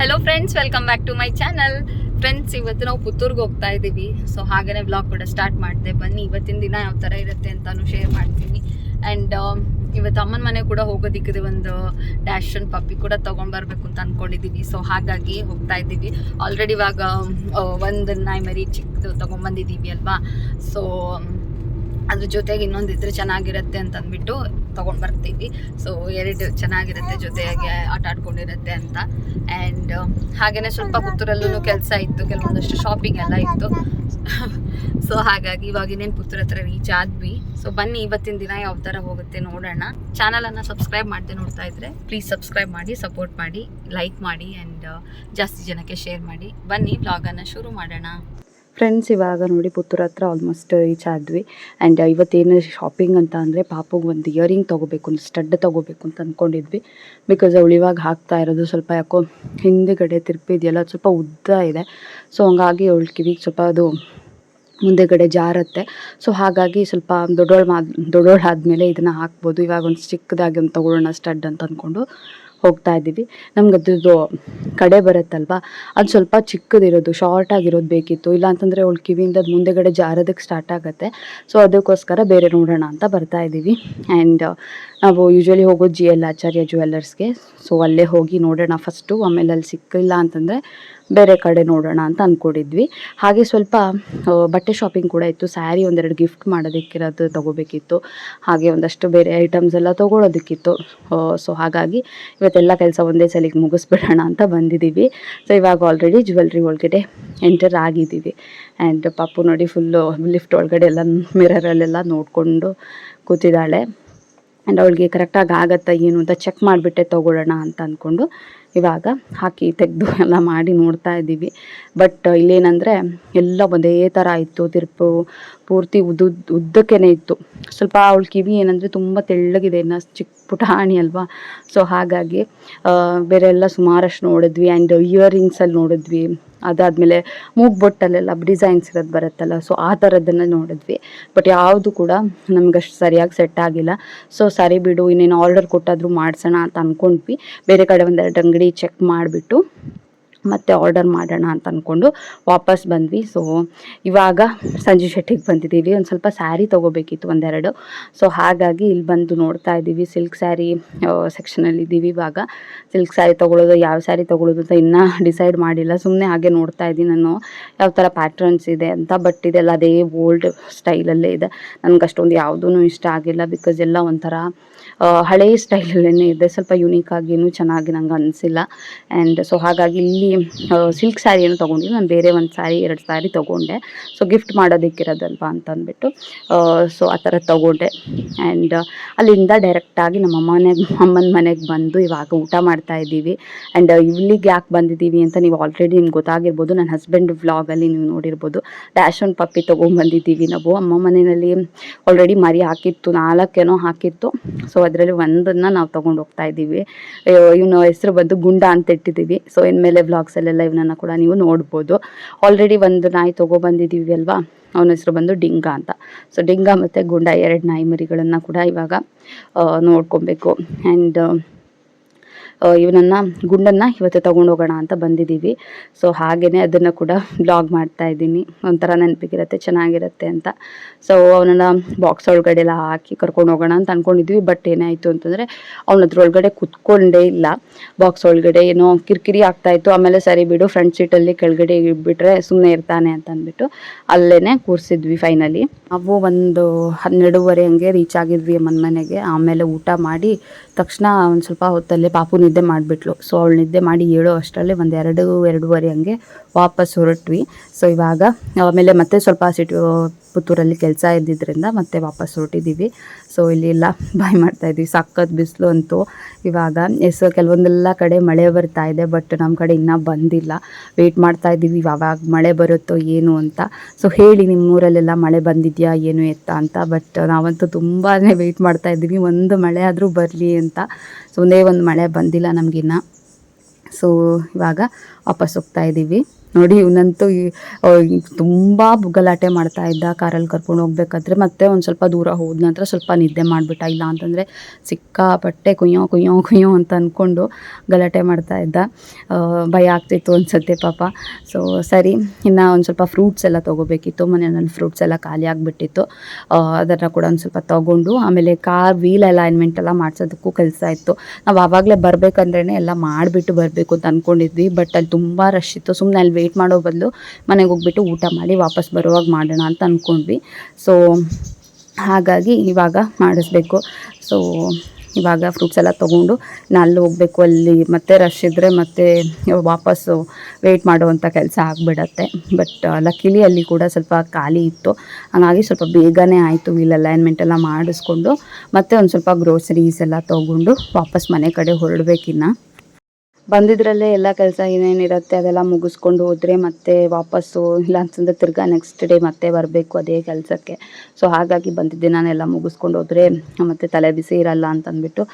Hello friends welcome back to my channel friends ಇವತ್ತು ನಾವು ಪುತ್ತೂರ್ಗೆ ಹೋಗ್ತಾ ಇದ್ದೀವಿ ಸೊ ಹಾಗೇನೆ ಬ್ಲಾಗ್ ಕೂಡ ಸ್ಟಾರ್ಟ್ ಮಾಡಿದೆ. ಬನ್ನಿ, ಇವತ್ತಿನ ದಿನ ಯಾವ ಥರ ಇರುತ್ತೆ ಅಂತಾನು ಶೇರ್ ಮಾಡ್ತೀನಿ. ಆ್ಯಂಡ್ ಇವತ್ತು ಅಮ್ಮನ ಮನೆ ಕೂಡ ಹೋಗೋದಿಕ್ಕಿದೆ ಒಂದು ಡ್ಯಾಶ್ ಅಂಡ್ ಪಪ್ಪಿ ಕೂಡ ತೊಗೊಂಡ್ಬರ್ಬೇಕು ಅಂತ ಅಂದ್ಕೊಂಡಿದ್ದೀವಿ ಸೊ ಹಾಗಾಗಿ ಹೋಗ್ತಾ ಇದ್ದೀವಿ ಆಲ್ರೆಡಿ ಇವಾಗ ಒಂದು ನಾಯಿ ಮರಿ ಚಿಕ್ಕದು ತೊಗೊಂಬಂದಿದ್ದೀವಿ ಅಲ್ವಾ? ಸೊ ಅದ್ರ ಜೊತೆಗೆ ಇನ್ನೊಂದು ಇದ್ರೆ ಚೆನ್ನಾಗಿರುತ್ತೆ ಅಂತ ಅಂದ್ಬಿಟ್ಟು ತಗೊಂಡ್ ಬರ್ತೀವಿ. ಸೊ ಎರಡು ಚೆನ್ನಾಗಿರುತ್ತೆ ಜೊತೆಯಾಗಿ ಆಟ ಆಡ್ಕೊಂಡಿರುತ್ತೆ ಅಂತ. ಆ್ಯಂಡ್ ಹಾಗೇನೆ ಸ್ವಲ್ಪ ಪುತ್ತೂರಲ್ಲೂ ಕೆಲಸ ಇತ್ತು, ಕೆಲವೊಂದಷ್ಟು ಶಾಪಿಂಗ್ ಎಲ್ಲ ಇತ್ತು. ಸೊ ಹಾಗಾಗಿ ಇವಾಗ ಇನ್ನೇನು ಪುತ್ತೂರ ಹತ್ರ ರೀಚ್ ಆದ್ವಿ. ಸೊ ಬನ್ನಿ ಇವತ್ತಿನ ದಿನ ಯಾವ ಥರ ಹೋಗುತ್ತೆ ನೋಡೋಣ. ಚಾನಲನ್ನು ಸಬ್ಸ್ಕ್ರೈಬ್ ಮಾಡದೆ ನೋಡ್ತಾ ಇದ್ರೆ ಪ್ಲೀಸ್ ಸಬ್ಸ್ಕ್ರೈಬ್ ಮಾಡಿ ಸಪೋರ್ಟ್ ಮಾಡಿ ಲೈಕ್ ಮಾಡಿ ಆ್ಯಂಡ್ ಜಾಸ್ತಿ ಜನಕ್ಕೆ ಶೇರ್ ಮಾಡಿ. ಬನ್ನಿ ವ್ಲಾಗನ್ನು ಶುರು ಮಾಡೋಣ. ಫ್ರೆಂಡ್ಸ್ ಇವಾಗ ನೋಡಿ ಪುತ್ತೂರ್ ಹತ್ರ ಆಲ್ಮೋಸ್ಟ್ ರೀಚ್ ಆದ್ವಿ. ಆ್ಯಂಡ್ ಇವತ್ತೇನು ಶಾಪಿಂಗ್ ಅಂತ ಅಂದರೆ ಪಾಪುಗೆ ಒಂದು ಇಯರಿಂಗ್ ತೊಗೋಬೇಕು, ಒಂದು ಸ್ಟಡ್ ತೊಗೋಬೇಕು ಅಂತ ಅಂದ್ಕೊಂಡಿದ್ವಿ ಬಿಕಾಸ್ ಅವಳು ಇವಾಗ ಹಾಕ್ತಾ ಇರೋದು ಸ್ವಲ್ಪ ಯಾಕೋ ಹಿಂದೆಗಡೆ ತಿರುಪಿದೆಯಲ್ಲ ಇದೆಯಲ್ಲ ಸ್ವಲ್ಪ ಉದ್ದ ಇದೆ. ಸೊ ಹಂಗಾಗಿ ಅವಳು ಕಿವಿಗೆ ಸ್ವಲ್ಪ ಅದು ಮುಂದೆಗಡೆ ಜಾರತ್ತೆ. ಸೊ ಹಾಗಾಗಿ ಸ್ವಲ್ಪ ದೊಡ್ಡೋಳು ಮಾ ದೊಡ್ಡೋಳು ಆದಮೇಲೆ ಇದನ್ನು ಹಾಕ್ಬೋದು. ಇವಾಗ ಒಂದು ಚಿಕ್ಕದಾಗಿ ಒಂದು ತೊಗೊಳ್ಳೋಣ ಸ್ಟಡ್ ಅಂತ ಅಂದ್ಕೊಂಡು ಹೋಗ್ತಾ ಇದ್ದೀವಿ. ನಮ್ಗೆ ಅದ್ರದ್ದು ಕಡೆ ಬರುತ್ತಲ್ವಾ? ಅದು ಸ್ವಲ್ಪ ಚಿಕ್ಕದಿರೋದು ಶಾರ್ಟ್ ಆಗಿರೋದು ಬೇಕಿತ್ತು. ಇಲ್ಲ ಅಂತಂದರೆ ಅವಳು ಕಿವಿಯಿಂದ ಅದು ಮುಂದೆಗಡೆ ಜಾರೋದಕ್ಕೆ ಸ್ಟಾರ್ಟ್ ಆಗುತ್ತೆ. ಸೊ ಅದಕ್ಕೋಸ್ಕರ ಬೇರೆ ನೋಡೋಣ ಅಂತ ಬರ್ತಾ ಇದ್ದೀವಿ. ಆ್ಯಂಡ್ ನಾವು ಯೂಶ್ವಲಿ ಹೋಗೋದು ಜಿ ಎಲ್ ಆಚಾರ್ಯ ಜ್ಯುವೆಲ್ಲರ್ಸ್ಗೆ ಸೊ ಅಲ್ಲೇ ಹೋಗಿ ನೋಡೋಣ ಫಸ್ಟು ಆಮೇಲೆ ಅಲ್ಲಿ ಸಿಕ್ಕಿಲ್ಲ ಅಂತಂದರೆ ಬೇರೆ ಕಡೆ ನೋಡೋಣ ಅಂತ ಅಂದ್ಕೊಂಡಿದ್ವಿ ಹಾಗೆ ಸ್ವಲ್ಪ ಬಟ್ಟೆ ಶಾಪಿಂಗ್ ಕೂಡ ಇತ್ತು. ಸ್ಯಾರಿ ಒಂದೆರಡು ಗಿಫ್ಟ್ ಮಾಡೋದಕ್ಕಿರೋದು ತೊಗೋಬೇಕಿತ್ತು. ಹಾಗೆ ಒಂದಷ್ಟು ಬೇರೆ ಐಟಮ್ಸ್ ಎಲ್ಲ ತೊಗೊಳೋದಕ್ಕಿತ್ತು. ಸೊ ಹಾಗಾಗಿ ಇವತ್ತೆಲ್ಲ ಕೆಲಸ ಒಂದೇ ಸಲಿಗೆ ಮುಗಿಸ್ಬಿಡೋಣ ಅಂತ ಬಂದಿದ್ದೀವಿ ಸೊ ಇವಾಗ ಆಲ್ರೆಡಿ ಜ್ಯುವೆಲ್ರಿ ಒಳಗಡೆ ಎಂಟರ್ ಆಗಿದ್ದೀವಿ ಆ್ಯಂಡ್ ಪಾಪು ನೋಡಿ ಫುಲ್ಲು ಲಿಫ್ಟ್ ಒಳಗಡೆ ಎಲ್ಲ ಮಿರರಲ್ಲೆಲ್ಲ ನೋಡಿಕೊಂಡು ಕೂತಿದ್ದಾಳೆ. ಆ್ಯಂಡ್ ಅವಳಿಗೆ ಕರೆಕ್ಟಾಗಿ ಆಗತ್ತಾ ಏನು ಅಂತ ಚೆಕ್ ಮಾಡಿಬಿಟ್ಟೆ ತೊಗೊಳ್ಳೋಣ ಅಂತ ಅಂದ್ಕೊಂಡು ಇವಾಗ ಹಾಕಿ ತೆಗೆದು ಎಲ್ಲ ಮಾಡಿ ನೋಡ್ತಾ ಇದ್ದೀವಿ. ಬಟ್ ಇಲ್ಲೇನಂದರೆ ಎಲ್ಲ ಒಂದೇ ಥರ ಇತ್ತು. ತಿರುಪು ಪೂರ್ತಿ ಉದ್ದು ಉದ್ದಕ್ಕೇ ಇತ್ತು. ಸ್ವಲ್ಪ ಅವಳ ಕಿವಿ ಏನಂದರೆ ತುಂಬ ತೆಳ್ಳಗಿದೆ. ಇನ್ನು ಚಿಕ್ಕ ಪುಟಾಣಿ ಅಲ್ವಾ? ಸೊ ಹಾಗಾಗಿ ಬೇರೆ ಎಲ್ಲ ಸುಮಾರಷ್ಟು ನೋಡಿದ್ವಿ ಆ್ಯಂಡ್ ಇಯರಿಂಗ್ಸಲ್ಲಿ ನೋಡಿದ್ವಿ. ಅದಾದಮೇಲೆ ಮೂಗ್ಬೊಟ್ಟಲ್ಲೆಲ್ಲ ಡಿಸೈನ್ಸ್ ಇರೋದು ಬರುತ್ತಲ್ಲ ಸೊ ಆ ಥರದ್ದನ್ನು ನೋಡಿದ್ವಿ. ಬಟ್ ಯಾವುದು ಕೂಡ ನಮ್ಗೆ ಅಷ್ಟು ಸರಿಯಾಗಿ ಸೆಟ್ ಆಗಿಲ್ಲ. ಸೊ ಸರಿ ಬಿಡು, ಇನ್ನೇನು ಆರ್ಡರ್ ಕೊಟ್ಟಾದರೂ ಮಾಡಿಸೋಣ ಅಂತ ಅಂದ್ಕೊಂಡ್ವಿ ಬೇರೆ ಕಡೆ ಒಂದೆರಡು ಅಂಗಡಿ ಚೆಕ್ ಮಾಡಿಬಿಟ್ಟು ಮತ್ತೆ ಆರ್ಡರ್ ಮಾಡೋಣ ಅಂತ ಅಂದ್ಕೊಂಡು ವಾಪಸ್ ಬಂದ್ವಿ. ಸೊ ಇವಾಗ ಸಂಜು ಶೆಟ್ಟಿಗೆ ಬಂದಿದ್ದೀವಿ. ಒಂದು ಸ್ವಲ್ಪ ಸ್ಯಾರಿ ತೊಗೋಬೇಕಿತ್ತು, ಒಂದೆರಡು. ಸೊ ಹಾಗಾಗಿ ಇಲ್ಲಿ ಬಂದು ನೋಡ್ತಾ ಇದ್ದೀವಿ. ಸಿಲ್ಕ್ ಸ್ಯಾರಿ ಸೆಕ್ಷನಲ್ಲಿ ಇದ್ದೀವಿ ಇವಾಗ. ಸಿಲ್ಕ್ ಸ್ಯಾರಿ ತೊಗೊಳ್ಳೋದು ಯಾವ ಸ್ಯಾರಿ ತೊಗೊಳೋದು ಅಂತ ಇನ್ನೂ ಡಿಸೈಡ್ ಮಾಡಿಲ್ಲ. ಸುಮ್ಮನೆ ಹಾಗೆ ನೋಡ್ತಾ ಇದ್ದೀನಿ ನಾನು. ಯಾವ ಥರ ಪ್ಯಾಟ್ರನ್ಸ್ ಇದೆ ಅಂತ ಬಟ್ ಇದೆಲ್ಲ ಅದೇ ಓಲ್ಡ್ ಸ್ಟೈಲಲ್ಲೇ ಇದೆ. ನನಗೆ ಅಷ್ಟೊಂದು ಯಾವುದೂ ಇಷ್ಟ ಆಗಿಲ್ಲ ಬಿಕಾಸ್ ಎಲ್ಲ ಒಂಥರ ಹಳೆಯ ಹಳೇ ಸ್ಟೈಲಲ್ಲೇ ಇದೆ. ಸ್ವಲ್ಪ ಯುನೀಕ್ ಆಗಿನೂ ಚೆನ್ನಾಗಿ ನಂಗೆ ಅನಿಸಿಲ್ಲ. ಆ್ಯಂಡ್ ಸೊ ಹಾಗಾಗಿ ಇಲ್ಲಿ ಸಿಲ್ಕ್ ಸ್ಯಾರಿ ಏನು ತೊಗೊಂಡಿಲ್ಲ. ನಾನು ಬೇರೆ ಒಂದು ಸ್ಯಾರಿ ಎರಡು ಸ್ಯಾರಿ ತೊಗೊಂಡೆ. ಸೊ ಗಿಫ್ಟ್ ಮಾಡೋದಕ್ಕಿರೋದಲ್ವಾ ಅಂತ ಅಂದ್ಬಿಟ್ಟು ಸೊ ಆ ಥರ ತೊಗೊಂಡೆ. ಆ್ಯಂಡ್ ಅಲ್ಲಿಂದ ಡೈರೆಕ್ಟಾಗಿ ನಮ್ಮ ಮನೆಗೆ ಅಮ್ಮನ ಮನೆಗೆ ಬಂದು ಇವಾಗ ಊಟ ಮಾಡ್ತಾ ಇದ್ದೀವಿ. ಆ್ಯಂಡ್ ಇಲ್ಲಿಗೆ ಯಾಕೆ ಬಂದಿದ್ದೀವಿ ಅಂತ ನೀವು ಆಲ್ರೆಡಿ ನಿಮ್ಗೆ ಗೊತ್ತಾಗಿರ್ಬೋದು. ನನ್ನ ಹಸ್ಬೆಂಡ್ ವ್ಲಾಗಲ್ಲಿ ನೀವು ನೋಡಿರ್ಬೋದು. ಡ್ಯಾಶ್ ಒಂದು ಪಪ್ಪಿ ತೊಗೊಂಬಂದಿದ್ದೀವಿ ನಾವು. ಅಮ್ಮ ಮನೆಯಲ್ಲಿ ಆಲ್ರೆಡಿ ಮರಿ ಹಾಕಿತ್ತು, ನಾಲ್ಕೇನೋ ಹಾಕಿತ್ತು. ಸೊ ಅದರಲ್ಲಿ ಒಂದನ್ನು ನಾವು ತೊಗೊಂಡು ಹೋಗ್ತಾ ಇದ್ದೀವಿ. ಇವನ ಹೆಸರು ಬಂದು ಗುಂಡ ಅಂತ ಇಟ್ಟಿದ್ದೀವಿ. ಸೊ ಇನ್ಮೇಲೆ ವ್ಲಾಗ್ಸಲ್ಲೆಲ್ಲ ಇವನನ್ನು ಕೂಡ ನೀವು ನೋಡ್ಬೋದು. ಆಲ್ರೆಡಿ ಒಂದು ನಾಯಿ ತೊಗೊಬಂದಿದ್ದೀವಿ ಅಲ್ವಾ? ಅವನ ಹೆಸರು ಬಂದು ಡಿಂಗ ಅಂತ. ಸೊ ಡಿಂಗ ಮತ್ತು ಗುಂಡ ಎರಡು ನಾಯಿ ಮರಿಗಳನ್ನು ಕೂಡ ಇವಾಗ ನೋಡ್ಕೊಬೇಕು. ಆ್ಯಂಡ್ ಇವನನ್ನು, ಗುಂಡನ್ನು ಇವತ್ತು ತೊಗೊಂಡು ಹೋಗೋಣ ಅಂತ ಬಂದಿದ್ದೀವಿ. ಸೊ ಹಾಗೆಯೇ ಅದನ್ನು ಕೂಡ ಬ್ಲಾಗ್ ಮಾಡ್ತಾ ಇದ್ದೀನಿ. ಒಂಥರ ನೆನಪಿಗಿರುತ್ತೆ, ಚೆನ್ನಾಗಿರುತ್ತೆ ಅಂತ. ಸೊ ಅವನನ್ನು ಬಾಕ್ಸ್ ಒಳಗಡೆ ಎಲ್ಲ ಹಾಕಿ ಕರ್ಕೊಂಡು ಹೋಗೋಣ ಅಂತ ಅನ್ಕೊಂಡಿದ್ವಿ ಬಟ್ ಏನಾಯಿತು ಅಂತಂದರೆ ಅವನ ಅದ್ರೊಳಗಡೆ ಕುತ್ಕೊಂಡೇ ಇಲ್ಲ. ಬಾಕ್ಸ್ ಒಳಗಡೆ ಏನೋ ಕಿರಿಕಿರಿ ಆಗ್ತಾಯಿತ್ತು ಆಮೇಲೆ ಸರಿ ಬಿಡು ಫ್ರಂಟ್ ಸೀಟಲ್ಲಿ ಕೆಳಗಡೆ ಇಟ್ಬಿಟ್ರೆ ಸುಮ್ಮನೆ ಇರ್ತಾನೆ ಅಂತ ಅಂದ್ಬಿಟ್ಟು ಅಲ್ಲೇ ಕೂರಿಸಿದ್ವಿ ಫೈನಲಿ ನಾವು ಒಂದು ಹನ್ನೆರಡೂವರೆ ಹಂಗೆ ರೀಚ್ ಆಗಿದ್ವಿ ಮನೆಗೆ. ಆಮೇಲೆ ಊಟ ಮಾಡಿ ತಕ್ಷಣ ಒಂದು ಸ್ವಲ್ಪ ಹೊತ್ತಲ್ಲೇ ಪಾಪು ನಿದ್ದೆ ಮಾಡಿಬಿಟ್ಲು. ಸೊ ಅವಳು ನಿದ್ದೆ ಮಾಡಿ ಏಳೋ ಅಷ್ಟರಲ್ಲಿ ಒಂದು ಎರಡು, ಎರಡೂವರೆ ಹಂಗೆ ವಾಪಸ್ ಹೊರಟ್ವಿ. ಸೊ ಇವಾಗ ಆಮೇಲೆ ಮತ್ತೆ ಸ್ವಲ್ಪ ಸಿಟಿ ಪುತ್ತೂರಲ್ಲಿ ಕೆಲಸ ಇದ್ದಿದ್ದರಿಂದ ಮತ್ತೆ ವಾಪಸ್ ಹೊರಟಿದ್ದೀವಿ ಸೊ ಇಲ್ಲಿ ಎಲ್ಲ ಬಾಯ್ ಮಾಡ್ತಾ ಇದ್ವಿ. ಸಖತ್ ಬಿಸಿಲು ಅಂತೂ ಇವಾಗ. ಎಸ್ ಕೆಲವೊಂದೆಲ್ಲ ಕಡೆ ಮಳೆ ಬರ್ತಾ ಇದೆ ಬಟ್ ನಮ್ಮ ಕಡೆ ಇನ್ನೂ ಬಂದಿಲ್ಲ. ವೆಯ್ಟ್ ಮಾಡ್ತಾ ಇದ್ದೀವಿ. ಯಾವಾಗ ಮಳೆ ಬರುತ್ತೋ ಏನು ಅಂತ. ಸೊ ಹೇಳಿ ನಿಮ್ಮ ಊರಲ್ಲೆಲ್ಲ ಮಳೆ ಬಂದಿದೆಯಾ, ಏನು ಎತ್ತ ಅಂತ. ಬಟ್ ನಾವಂತೂ ತುಂಬಾ ವೆಯ್ಟ್ ಮಾಡ್ತಾ ಇದ್ದೀವಿ. ಒಂದು ಮಳೆ ಆದರೂ ಬರಲಿ ಅಂತ. ಸೊ ಒಂದೇ ಒಂದು ಮಳೆ ಬಂದಿಲ್ಲ ನಮಗಿನ್ನ. ಸೊ ಇವಾಗ ವಾಪಸ್ ಹೋಗ್ತಾ ಇದ್ದೀವಿ. ನೋಡಿ, ಇವನಂತೂ ತುಂಬ ಗಲಾಟೆ ಮಾಡ್ತಾ ಇದ್ದ ಕಾರಲ್ಲಿ ಕರ್ಕೊಂಡು ಹೋಗ್ಬೇಕಾದ್ರೆ ಮತ್ತೆ ಒಂದು ಸ್ವಲ್ಪ ದೂರ ಹೋದ ನಂತರ ಸ್ವಲ್ಪ ನಿದ್ದೆ ಮಾಡಿಬಿಟ್ಟ. ಇಲ್ಲ ಅಂತಂದರೆ ಸಿಕ್ಕಾಪಟ್ಟೆ ಕುಯ್ಯೋ ಕುಯ್ಯೋ ಕುಯ್ಯೋ ಅಂತ ಅಂದ್ಕೊಂಡು ಗಲಾಟೆ ಮಾಡ್ತಾ ಇದ್ದ. ಭಯ ಆಗ್ತಿತ್ತು ಅನ್ಸುತ್ತೆ ಪಾಪ. ಸೊ ಸರಿ, ಇನ್ನು ಒಂದು ಸ್ವಲ್ಪ ಫ್ರೂಟ್ಸ್ ಎಲ್ಲ ತೊಗೋಬೇಕಿತ್ತು. ಮನೆಯಲ್ಲಿ ಫ್ರೂಟ್ಸ್ ಎಲ್ಲ ಖಾಲಿ ಆಗಿಬಿಟ್ಟಿತ್ತು. ಅದನ್ನು ಕೂಡ ಒಂದು ಸ್ವಲ್ಪ ತೊಗೊಂಡು ಆಮೇಲೆ ಕಾರ್ ವೀಲ್ ಅಲೈನ್ಮೆಂಟ್ ಎಲ್ಲ ಮಾಡಿಸೋದಕ್ಕೂ ಕೆಲಸ ಇತ್ತು. ನಾವು ಆವಾಗಲೇ ಬರಬೇಕಂದ್ರೇ ಎಲ್ಲ ಮಾಡಿಬಿಟ್ಟು ಬರಬೇಕು ಅಂತ ಅಂದ್ಕೊಂಡಿದ್ವಿ ಬಟ್ ಅಲ್ಲಿ ತುಂಬ ರಶ್ ಇತ್ತು. ಸುಮ್ಮನೆ ಅಲ್ಲಿ ವೆಯ್ಟ್ ಮಾಡೋ ಬದಲು ಮನೆಗೆ ಹೋಗ್ಬಿಟ್ಟು ಊಟ ಮಾಡಿ ವಾಪಸ್ ಬರುವಾಗ ಮಾಡೋಣ ಅಂತ ಅಂದ್ಕೊಂಡ್ವಿ ಸೊ ಹಾಗಾಗಿ ಇವಾಗ ಮಾಡಿಸ್ಬೇಕು. ಸೊ ಇವಾಗ ಫ್ರೂಟ್ಸ್ ಎಲ್ಲ ತೊಗೊಂಡು ನಾನು ಅಲ್ಲಿ ಹೋಗಬೇಕು, ಅಲ್ಲಿ ಮತ್ತೆ ರಶ್ ಇದ್ದರೆ ಮತ್ತೆ ವಾಪಸ್ಸು ವೆಯ್ಟ್ ಮಾಡುವಂಥ ಕೆಲಸ ಆಗಿಬಿಡತ್ತೆ. ಬಟ್ ಲಕ್ಕಿಲಿ ಅಲ್ಲಿ ಕೂಡ ಸ್ವಲ್ಪ ಖಾಲಿ ಇತ್ತು. ಹಾಗಾಗಿ ಸ್ವಲ್ಪ ಬೇಗನೆ ಆಯಿತು ವೀಲ್ ಅಲೈನ್ಮೆಂಟ್ ಎಲ್ಲ ಮಾಡಿಸ್ಕೊಂಡು ಮತ್ತೆ ಒಂದು ಸ್ವಲ್ಪ ಗ್ರೋಸರೀಸ್ ಎಲ್ಲ ತೊಗೊಂಡು ವಾಪಸ್ ಮನೆ ಕಡೆ ಹೊರಡ್ಬೇಕಿನ್ನ. ಬಂದಿದ್ರಲ್ಲೇ ಎಲ್ಲ ಕೆಲಸ ಏನೇನಿರುತ್ತೆ ಅದೆಲ್ಲ ಮುಗಿಸ್ಕೊಂಡು ಹೋದರೆ ಮತ್ತೆ ವಾಪಸ್ಸು, ಇಲ್ಲ ಅಂತಂದರೆ ತಿರ್ಗಾ ನೆಕ್ಸ್ಟ್ ಡೇ ಮತ್ತೆ ಬರಬೇಕು ಅದೇ ಕೆಲಸಕ್ಕೆ. ಸೊ ಹಾಗಾಗಿ ಬಂದಿದ್ದೆ ನಾನೆಲ್ಲ ಮುಗಿಸ್ಕೊಂಡು ಹೋದರೆ, ಮತ್ತೆ ತಲೆ ಬಿಸಿ ಇರಲ್ಲ ಅಂತಂದ್ಬಿಟ್ಟು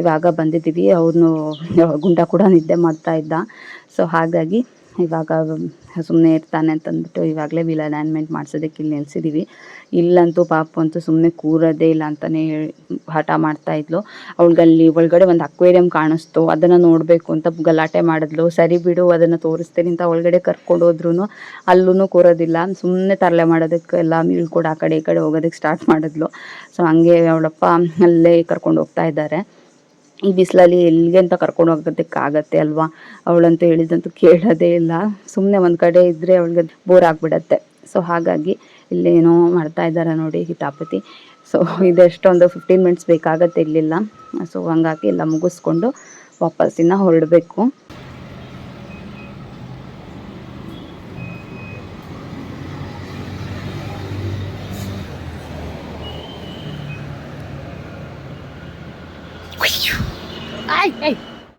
ಇವಾಗ ಬಂದಿದ್ದೀವಿ. ಅವನು ಗುಂಡ ಕೂಡ ನಿದ್ದೆ ಮಾಡ್ತಾ ಇದ್ದ. ಸೊ ಹಾಗಾಗಿ ಇವಾಗ ಸುಮ್ಮನೆ ಇರ್ತಾನೆ ಅಂತಂದ್ಬಿಟ್ಟು ಇವಾಗಲೇ ವೀಲ್ ಅಲೈನ್ಮೆಂಟ್ ಮಾಡಿಸೋದಕ್ಕೆ ಇಲ್ಲಿ ನಿಲ್ಸಿದ್ದೀವಿ ಇಲ್ಲಂತೂ ಪಾಪು ಅಂತೂ ಸುಮ್ಮನೆ ಕೂರೋದೇ ಇಲ್ಲ ಅಂತಲೇ ಹಠ ಮಾಡ್ತಾ ಇದ್ಲು. ಅವಳಿಗಲ್ಲಿ ಒಳಗಡೆ ಒಂದು ಅಕ್ವೇರಿಯಂ ಕಾಣಿಸ್ತು, ಅದನ್ನು ನೋಡಬೇಕು ಅಂತ ಗಲಾಟೆ ಮಾಡಿದ್ಲು. ಸರಿ ಬಿಡು, ಅದನ್ನು ತೋರಿಸ್ತೀನಿ ಅಂತ ಒಳಗಡೆ ಕರ್ಕೊಂಡು ಹೋದ್ರೂ ಅಲ್ಲೂ ಕೂರೋದಿಲ್ಲ. ಸುಮ್ಮನೆ ತರಲೆ ಮಾಡೋದಕ್ಕೆ ಎಲ್ಲ ಇಳ್ಕೊಡು ಆ ಕಡೆ ಈ ಕಡೆ ಹೋಗೋದಕ್ಕೆ ಸ್ಟಾರ್ಟ್ ಮಾಡಿದ್ಲು. ಸೊ ಹಂಗೆ ಅವಳಪ್ಪ ಅಲ್ಲೇ ಕರ್ಕೊಂಡು ಹೋಗ್ತಾ ಇದ್ದಾರೆ. ಈ ಬಿಸಿಲಲ್ಲಿ ಎಲ್ಲಿಗೆ ಅಂತ ಕರ್ಕೊಂಡು ಹೋಗೋದಕ್ಕಾಗತ್ತೆ ಅಲ್ವಾ? ಅವಳಂತೂ ಹೇಳಿದಂತೂ ಕೇಳೋದೇ ಇಲ್ಲ. ಸುಮ್ಮನೆ ಒಂದು ಕಡೆ ಇದ್ದರೆ ಅವಳಿಗೆ ಬೋರ್ ಆಗಿಬಿಡತ್ತೆ. ಸೊ ಹಾಗಾಗಿ ಇಲ್ಲೇನೋ ಮಾಡ್ತಾ ಇದ್ದಾರೆ ನೋಡಿ ಹಿತಾಪತಿ. ಸೊ ಇದೆಷ್ಟೊಂದು ಫಿಫ್ಟೀನ್ ಮಿನಿಟ್ಸ್ ಬೇಕಾಗತ್ತೆ ಇಲ್ಲಿಲ್ಲ. ಸೊ ಹಂಗಾಗಿ ಎಲ್ಲ ಮುಗಿಸ್ಕೊಂಡು ವಾಪಸ್ಸಿನ ಹೊರಡಬೇಕು.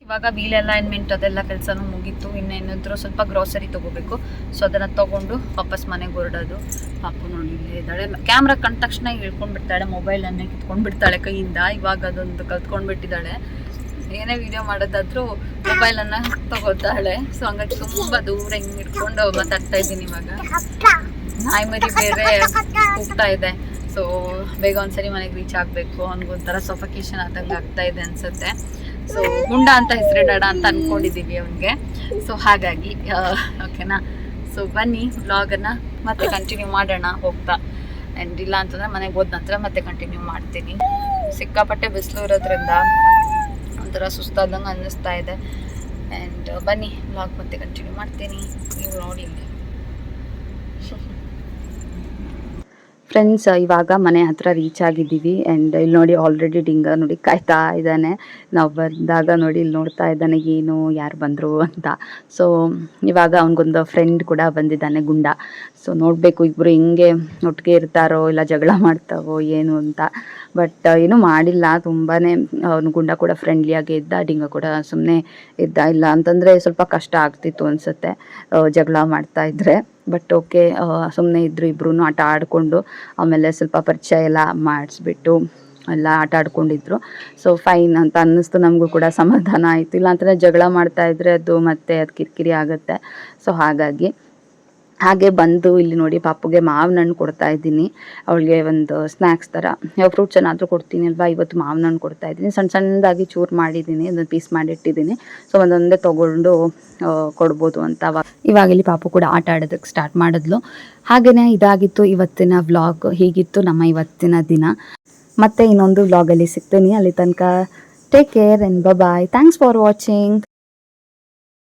ಇವಾಗ ವೀಲ್ ಅಲೈನ್ಮೆಂಟ್ ಅದೆಲ್ಲ ಕೆಲಸನೂ ಮುಗೀತು. ಇನ್ನೇನಿದ್ರು ಸ್ವಲ್ಪ ಗ್ರೋಸರಿ ತಗೋಬೇಕು. ಸೊ ಅದನ್ನ ತಗೊಂಡು ವಾಪಸ್ ಮನೆಗೆ ಹೊರಡೋದು. ಪಾಪು ನೋಡಿ ಇಲ್ಲೇ ಇದ್ದಾಳೆ. ಕ್ಯಾಮ್ರಾ ಕಂಡ ತಕ್ಷಣ ಇಳ್ಕೊಂಡ್ಬಿಡ್ತಾಳೆ ಮೊಬೈಲನ್ನೇ ಕಿತ್ಕೊಂಡ್ಬಿಡ್ತಾಳೆ ಕೈಯಿಂದ. ಇವಾಗ ಅದೊಂದು ಕಲ್ತ್ಕೊಂಡ್ಬಿಟ್ಟಿದ್ದಾಳೆ. ಏನೇ ವಿಡಿಯೋ ಮಾಡೋದಾದ್ರೂ ಮೊಬೈಲನ್ನು ತಗೋತಾಳೆ. ಸೊ ಹಂಗಾಗಿ ತುಂಬ ದೂರ ಹಿಂಗೆ ಇಟ್ಕೊಂಡು ಮಾತಾಡ್ತಾ ಇದ್ದೀನಿ ಇವಾಗ. ನಾಯಿ ಮರಿ ಬೇರೆ ಹೋಗ್ತಾ ಇದೆ. ಸೊ ಬೇಗ ಒಂದ್ಸರಿ ಮನೆಗೆ ರೀಚ್ ಆಗಬೇಕು. ಅವ್ನಿಗೊಂಥರ ಸಫಕೇಶನ್ ಆದಂಗೆ ಆಗ್ತಾ ಇದೆ ಅನ್ಸುತ್ತೆ. ಸೊ ಮುಂಡ ಅಂತ ಹೆಸರಿಡೋಣ ಅಂತ ಅನ್ಕೊಂಡಿದ್ದೀವಿ ಅವನಿಗೆ. ಸೊ ಹಾಗಾಗಿ ಓಕೆನಾ ಸೊ ಬನ್ನಿ ವ್ಲಾಗನ್ನು ಮತ್ತೆ ಕಂಟಿನ್ಯೂ ಮಾಡೋಣ, ಹೋಗ್ತಾ. ಆ್ಯಂಡ್ ಇಲ್ಲ ಅಂತಂದರೆ ಮನೆಗೆ ಹೋದ ನಂತರ ಮತ್ತೆ ಕಂಟಿನ್ಯೂ ಮಾಡ್ತೀನಿ. ಸಿಕ್ಕಾಪಟ್ಟೆ ಬಿಸಿಲು ಇರೋದ್ರಿಂದ ಒಂಥರ ಸುಸ್ತಾದಂಗೆ ಅನ್ನಿಸ್ತಾ ಇದೆ. ಆ್ಯಂಡ್ ಬನ್ನಿ ಬ್ಲಾಗ್ ಮತ್ತೆ ಕಂಟಿನ್ಯೂ ಮಾಡ್ತೀನಿ. ನೀವು ನೋಡಿ ಇಲ್ಲಿ ಫ್ರೆಂಡ್ಸ್ ಇವಾಗ ಮನೆ ಹತ್ರ ರೀಚ್ ಆಗಿದ್ದೀವಿ ಆ್ಯಂಡ್ ಇಲ್ಲಿ ನೋಡಿ ಆಲ್ರೆಡಿ ಡಿಂಗ ನೋಡಿ ಕಾಯ್ತಾ ಇದ್ದಾನೆ. ನಾವು ಬಂದಾಗ ನೋಡಿ ಇಲ್ಲಿ ನೋಡ್ತಾ ಇದ್ದಾನೆ, ಏನು, ಯಾರು ಬಂದರು ಅಂತ. ಸೊ ಇವಾಗ ಅವನಿಗೊಂದು ಫ್ರೆಂಡ್ ಕೂಡ ಬಂದಿದ್ದಾನೆ ಗುಂಡ. ಸೊ ನೋಡಬೇಕು ಇಬ್ಬರು ಹೆಂಗೆ ಒಟ್ಟಿಗೆ ಇರ್ತಾರೋ, ಇಲ್ಲ ಜಗಳ ಮಾಡ್ತಾವೋ, ಏನು ಅಂತ. ಬಟ್ ಏನೂ ಮಾಡಿಲ್ಲ ತುಂಬಾ ಅವನು ಗುಂಡ ಕೂಡ ಫ್ರೆಂಡ್ಲಿಯಾಗಿ ಇದ್ದ, ಡಿಂಗ ಕೂಡ ಸುಮ್ಮನೆ ಇದ್ದ. ಇಲ್ಲ ಅಂತಂದರೆ ಸ್ವಲ್ಪ ಕಷ್ಟ ಆಗ್ತಿತ್ತು ಅನಿಸುತ್ತೆ ಜಗಳ ಮಾಡ್ತಾ ಇದ್ದರೆ ಬಟ್ ಓಕೆ ಸುಮ್ಮನೆ ಇದ್ರು ಇಬ್ಬರೂ ಆಟ ಆಡಿಕೊಂಡು, ಆಮೇಲೆ ಸ್ವಲ್ಪ ಪರಿಚಯ ಎಲ್ಲ ಮಾಡಿಸ್ಬಿಟ್ಟು ಎಲ್ಲ ಆಟ ಆಡ್ಕೊಂಡಿದ್ರು. ಸೊ ಫೈನ್ ಅಂತ ಅನ್ನಿಸ್ತು ನಮಗೂ ಕೂಡ, ಸಮಾಧಾನ ಆಯಿತು. ಇಲ್ಲಾಂತಂದರೆ ಜಗಳ ಮಾಡ್ತಾ ಇದ್ದರೆ ಅದು ಮತ್ತೆ ಅದು ಕಿರಿಕಿರಿ ಆಗುತ್ತೆ. ಸೊ ಹಾಗಾಗಿ ಹಾಗೆ ಬಂದು ಇಲ್ಲಿ ನೋಡಿ ಪಾಪುಗೆ ಮಾವಿನ ಹಣ್ಣು ಕೊಡ್ತಾ ಇದ್ದೀನಿ. ಅವಳಿಗೆ ಒಂದು ಸ್ನ್ಯಾಕ್ಸ್ ಥರ ಯಾವ ಫ್ರೂಟ್ಸ್ ಏನಾದರೂ ಕೊಡ್ತೀನಿ ಅಲ್ವಾ? ಇವತ್ತು ಮಾವಿನ ಹಣ್ಣು ಕೊಡ್ತಾ ಇದ್ದೀನಿ. ಸಣ್ಣ ಸಣ್ಣದಾಗಿ ಚೂರು ಮಾಡಿದ್ದೀನಿ. ಅದನ್ನು ಪೀಸ್ ಮಾಡಿಟ್ಟಿದ್ದೀನಿ. ಸೊ ಒಂದೊಂದೇ ತೊಗೊಂಡು ಕೊಡ್ಬೋದು ಅಂತ ಇವಾಗ ಇಲ್ಲಿ ಪಾಪು ಕೂಡ ಆಟ ಆಡೋದಕ್ಕೆ ಸ್ಟಾರ್ಟ್ ಮಾಡಿದ್ಲು. ಹಾಗೆಯೇ ಇದಾಗಿತ್ತು ಇವತ್ತಿನ ವ್ಲಾಗ್ ಹೀಗಿತ್ತು ನಮ್ಮ ಇವತ್ತಿನ ದಿನ. ಮತ್ತೆ ಇನ್ನೊಂದು ವ್ಲಾಗಲ್ಲಿ ಸಿಗ್ತೀನಿ. ಅಲ್ಲಿ ತನಕ take care and bye thanks for watching